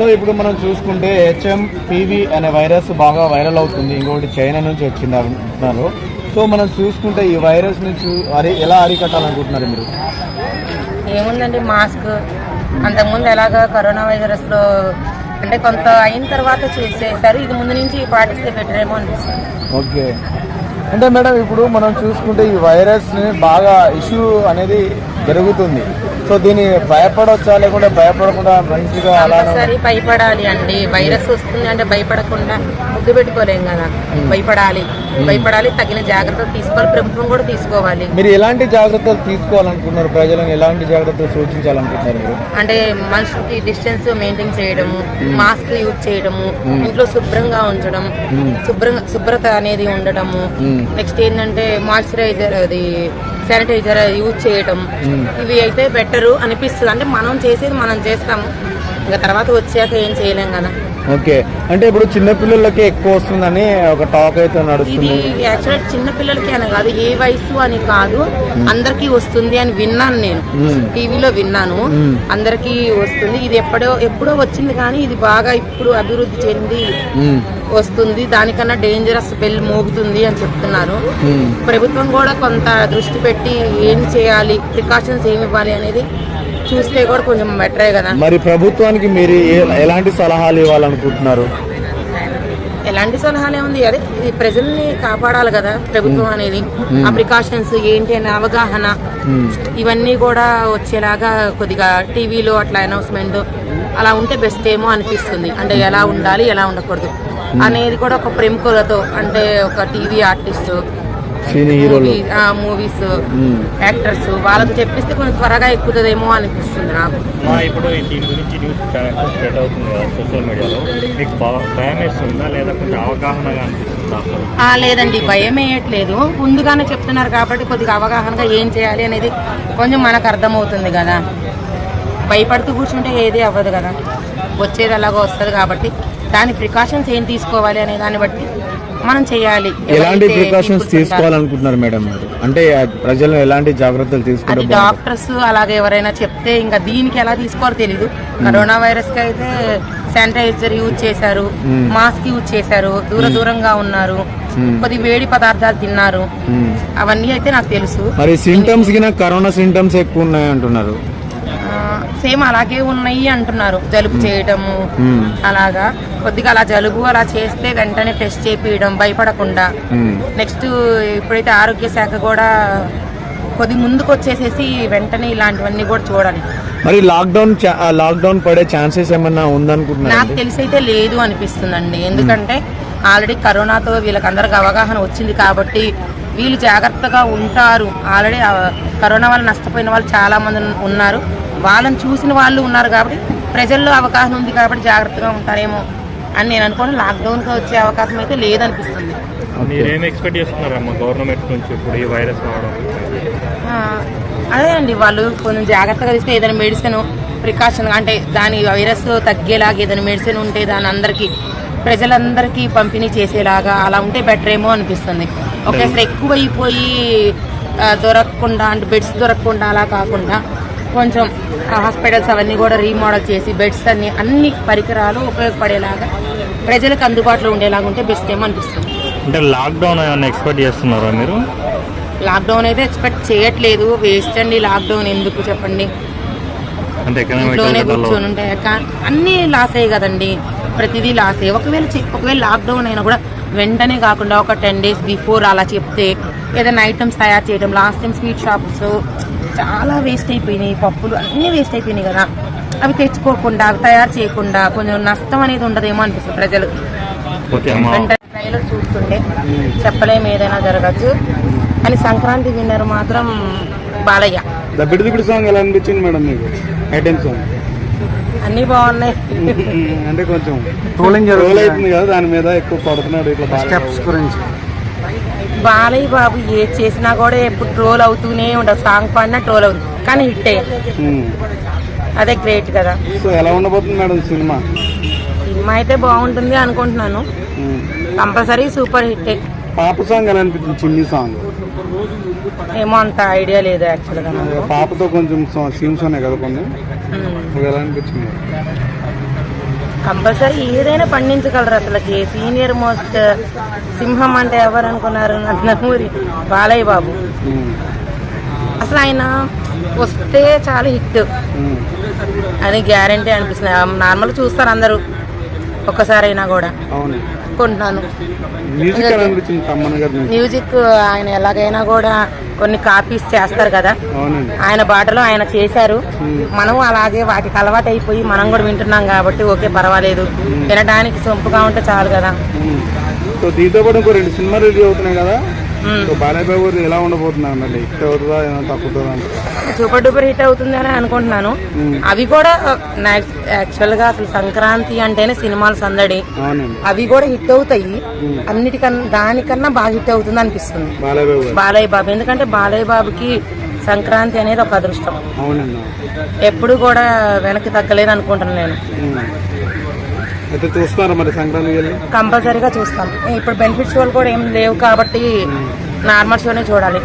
So ఇప్పుడు మనం చూసుకుంటే హెచ్ఎం పీవీ అనే వైరస్ బాగా వైరల్ అవుతుంది. ఇంకొకటి చైనా నుంచి వచ్చింది అంటున్నారు. సో మనం చూసుకుంటే ఈ వైరస్ నుంచి అరి ఎలా అరికట్టాలనుకుంటున్నారు మీరు? ఏముందండి మాస్క్ అంతకుముందు ఎలాగా కరోనా వైరస్లో అంటే కొంత అయిన తర్వాత చేసేసారు ఇది ముందు నుంచి పాటిస్తే బెటర్ ఏమో అనిపిస్తుంది. ఓకే. అంటే మేడం ఇప్పుడు మనం చూసుకుంటే ఈ వైరస్ని బాగా ఇష్యూ అనేది జరుగుతుంది. సో దీన్ని భయపడవచ్చా లేకుంటే భయపడకుండా మంచిగా అలా కంపల్సరీ భయపడాలి అండి. వైరస్ వస్తుంది అంటే భయపడకుండా ముద్దు పెట్టుకోలేం కదా. భయపడాలి. భయపడాలి తగిన జాగ్రత్తలు తీసుకోవాలి ప్రభుత్వం కూడా తీసుకోవాలి. మీరు ఎలాంటి జాగ్రత్తలు తీసుకోవాలనుకుంటున్నారు ప్రజలను? ఎలాంటి జాగ్రత్తలు సూచించాలనుకుంటున్నారు మీరు? అంటే మనుషులకి డిస్టెన్స్ మెయింటైన్ చేయడము మాస్క్ యూజ్ చేయడము ఇంట్లో శుభ్రంగా ఉంచడం శుభ్రంగా శుభ్రత అనేది ఉండడము. మ్మ్. నెక్స్ట్ ఏంటంటే మాయిశ్చరైజర్ అది శానిటైజర్ యూజ్ చేయడం ఇవి అయితే బెటరు అనిపిస్తుంది. అంటే మనం చేసేది మనం చేస్తాము. ఇంకా తర్వాత వచ్చాక ఏం చేయలేం కదా. ఓకే. అంటే ఇప్పుడు చిన్నపిల్లలకి ఎక్కువ వస్తుందని ఒక టాక్ అయితే ఇది నడుస్తుంది యాక్చువల్ చిన్న పిల్లలకి అని కాదు ఏ వయసు అని కాదు అందరికీ వస్తుంది అని విన్నాను నేను. టీవీలో విన్నాను. అందరికీ వస్తుంది. ఇది ఎప్పుడో ఎప్పుడో వచ్చింది కానీ ఇది బాగా ఇప్పుడు అభివృద్ధి చెంది. వస్తుంది. దానికన్నా డేంజరస్ బెల్ మోగుతుంది అని చెప్తున్నారు. ప్రభుత్వం కూడా కొంత దృష్టి పెట్టి ఏం చేయాలి ప్రికాషన్స్ ఏమి ఇవ్వాలి అనేది చూస్తే కూడా కొంచెం బెటరే కదా. మరి ప్రభుత్వానికి మీరు ఎలాంటి సలహాలు ఇవ్వాలనుకుంటున్నారు? ఎలాంటి సలహాలు ఏముంది? అదే ఈ ప్రజల్ని కాపాడాలి కదా ప్రభుత్వం అనేది. ఆ ప్రికాషన్స్ ఏంటి అనే అవగాహన. ఇవన్నీ కూడా వచ్చేలాగా కొద్దిగా టీవీలో అట్లా అనౌన్స్మెంట్ అలా ఉంటే బెస్ట్ ఏమో అనిపిస్తుంది. అంటే ఎలా ఉండాలి ఎలా ఉండకూడదు అనేది కూడా ఒక ప్రముఖులతో అంటే ఒక టీవీ ఆర్టిస్ట్ సినీ హీరోలు. మూవీస్. యాక్టర్స్ వాళ్ళకి చెప్పిస్తే కొంచెం త్వరగా ఎక్కుతుందేమో అనిపిస్తుంది నాకు. ఇప్పుడు దీని గురించి న్యూస్ స్ప్రెడ్ అవుతుంది కదా సోషల్ మీడియాలో మీకు భయం వేస్తుందా లేదా కొంచెం అవగాహనగా అనిపిస్తుందా లేదండి భయం వేయట్లేదు. ముందుగానే చెప్తున్నారు కాబట్టి కొద్దిగా అవగాహనగా ఏం చేయాలి అనేది కొంచెం మనకు అర్థమవుతుంది కదా. భయపడుతూ కూర్చుంటే ఏది అవ్వదు కదా. వచ్చేది అలాగో వస్తుంది కాబట్టి దాని ప్రికాషన్స్ ఏం తీసుకోవాలి అనే దాన్ని బట్టి మనం చేయాలి ఎలాంటి ప్రికాషన్స్. తీసుకోవాలనుకుంటున్నారు మేడం మీరు అంటే ప్రజలు ఎలాంటి జాగ్రత్తలు బాగుంటుంది? డాక్టర్స్ అలాగే ఎవరైనా చెప్తే ఇంకా దీనికి ఎలా తీసుకోవాలో తెలియదు కరోనా వైరస్కి అయితే శానిటైజర్ యూజ్ చేశారు. మాస్క్ యూజ్ చేశారు దూర దూరంగా ఉన్నారు. కొద్ది వేడి పదార్థాలు తిన్నారు. అవన్నీ అయితే నాకు తెలుసు మరి సింటమ్స్ కరోనా సింటమ్స్ ఎక్కువ ఉన్నాయి అంటున్నారు సేమ్ అలాగే ఉన్నాయి అంటున్నారు. జలుబు చేయడము. అలాగా. కొద్దిగా అలా జలుబు అలా చేస్తే వెంటనే టెస్ట్ చేపియడం భయపడకుండా. నెక్స్ట్ ఇప్పుడైతే ఆరోగ్య శాఖ కూడా కొద్ది ముందుకు వచ్చేసేసి వెంటనే ఇలాంటివన్నీ కూడా చూడాలి. మరి లాక్డౌన్ లాక్డౌన్ పడే ఛాన్సెస్ ఏమన్నా ఉందనుకుంటున్నారు నాకు తెలిసి అయితే లేదు అనిపిస్తుందండి. ఎందుకంటే ఆల్రెడీ కరోనాతో వీళ్ళకందరికి అవగాహన వచ్చింది కాబట్టి వీళ్ళు జాగ్రత్తగా ఉంటారు. ఆల్రెడీ కరోనా వల్ల నష్టపోయిన వాళ్ళు చాలా మంది ఉన్నారు. వాళ్ళని చూసిన వాళ్ళు ఉన్నారు కాబట్టి ప్రజల్లో అవగాహన ఉంది కాబట్టి జాగ్రత్తగా ఉంటారేమో అని నేను అనుకోను. లాక్డౌన్కి వచ్చే అవకాశం అయితే లేదనిపిస్తుంది. మీరేం ఎక్స్పెక్ట్ చేస్తున్నారమ్మా గవర్నమెంట్ నుంచి ఇప్పుడు ఈ వైరస్ రావడం? ఆ, అదే అండి వాళ్ళు కొంచెం జాగ్రత్తగా తీసుకుని ఏదైనా మెడిసిన్ ప్రికాషన్ అంటే దాని వైరస్ తగ్గేలాగా ఏదైనా మెడిసిన్ ఉంటే దాని అందరికీ ప్రజలందరికీ పంపిణీ చేసేలాగా అలా ఉంటే బెటర్ ఏమో అనిపిస్తుంది ఒకేసారి ఎక్కువ అయిపోయి ఆ, దొరకకుండా అంటే బెడ్స్ దొరకకుండా అలా కాకుండా కొంచెం హాస్పిటల్స్ అవన్నీ కూడా రీమోడల్ చేసి బెడ్స్ అన్ని అన్ని పరికరాలు ఉపయోగపడేలాగా ప్రజలకు అందుబాటులో ఉండేలాగా ఉంటే బెస్ట్ ఏమో అనిపిస్తుంది. అంటే లాక్డౌన్ ఏమైనా ఎక్స్పెక్ట్ చేస్తున్నారా మీరు? లాక్డౌన్ అయితే ఎక్స్పెక్ట్ చేయట్లేదు. వేస్ట్ అండి లాక్డౌన్ ఎందుకు చెప్పండి? అంటే కూర్చొని ఉంటే కా- అన్నీ లాస్ అయ్యి కదండి. ప్రతిదీ లాస్ అయ్యి ఒకవేళ ఒకవేళ లాక్డౌన్ అయినా కూడా వెంటనే కాకుండా ఒక టెన్ డేస్ బిఫోర్ అలా చెప్తే ఏదైనా ఐటమ్స్ తయారు చేయడం లాస్ట్ టైం స్వీట్ షాప్స్ చాలా వేస్ట్ అయిపోయినాయి పప్పులు అన్నీ వేస్ట్ అయిపోయినాయి కదా. అవి తెచ్చుకోకుండా తయారు చేయకుండా కొంచెం నష్టం అనేది ఉండదేమో అనిపిస్తుంది ప్రజలకు ఓకే అమ్మా. వెంటనే ట్రైలర్ చూస్తుంటే చెప్పలేము ఏదైనా జరగచ్చు. కానీ సంక్రాంతి విన్నర్ మాత్రం బాలయ్య. సాంగ్ ఎలా అనిపించింది మేడం మీకు? ఐటెం సాంగ్ అన్నీ బాగున్నాయి. అంటే కొంచెం ట్రోలింగ్ అవుతుంది కదా దాని మీద ఎక్కువ పడుతున్నాడు ఇట్లా స్టెప్స్ గురించి. బాలయ్య బాబు ఏ చేసినా కూడా ఎప్పుడు ట్రోల్ అవుతూనే ఉండదు. సాంగ్ పాడినా ట్రోల్ అవుతుంది. కానీ హిట్టే అదే గ్రేట్ కదా. సో ఎలా ఉండబోతుంది మేడం సినిమా? సినిమా అయితే బాగుంటుంది అనుకుంటున్నాను. కంపల్సరీ సూపర్ హిట్టే పాప సాంగ్ ఎలా అనిపించింది? చిన్ని సాంగ్. ఏమో అంత ఐడియా లేదు యాక్చువల్గా నాకు. పాపతో కొంచెం సీన్స్ ఉన్నాయి కదా కొన్ని. ఉమ్. మీకు ఎలా అనిపించింది? కంపల్సరీ ఏదైనా పండించగలరు అసలుకి. సీనియర్ మోస్ట్ సింహం అంటే ఎవరు అనుకున్నారు నందమూరి బాలయ్య బాబు. అసలు ఆయన వస్తే చాలా హిట్. అని గ్యారంటీ అనిపిస్తుంది. నార్మల్ చూస్తారు అందరూ. ఒక్కసారైనా కూడా. కొంటున్నాను. మ్యూజిక్? ఆయన ఎలాగైనా కూడా కొన్ని కాపీస్ చేస్తారు కదా. ఆయన బాటలో ఆయన చేశారు. మనం అలాగే వాటికి అలవాటు అయిపోయి మనం కూడా వింటున్నాం కాబట్టి ఓకే పర్వాలేదు. వినడానికి సొంపుగా ఉంటే చాలు కదా. సో దీంతో ఇంకో రెండు సినిమాలు రిలీజ్ అవుతున్నాయి కదా. సో బాలయ్య బాబు గారు ఎలా ఉండబోతున్నారు మళ్ళీ? హిట్ అవుతుందా? ఏమైనా సూపర్ డూపర్ హిట్ అవుతుందని అనుకుంటున్నాను. అవి కూడా యాక్చువల్గా అసలు సంక్రాంతి అంటేనే సినిమాలు సందడి. అవి కూడా హిట్ అవుతాయి. అన్నిటికన్నా దానికన్నా బాగా హిట్ అవుతుంది అనిపిస్తుంది. బాలయ్య బాబు ఎందుకంటే బాలయ్య బాబుకి సంక్రాంతి అనేది ఒక అదృష్టం. ఎప్పుడు కూడా వెనక్కి తగ్గలేదు అనుకుంటున్నాను నేను. అయితే మరి కంపల్సరీగా చూస్తాం. ఇప్పుడు బెనిఫిట్ షోలు కూడా ఏం లేవు కాబట్టి నార్మల్ షోనే చూడాలి.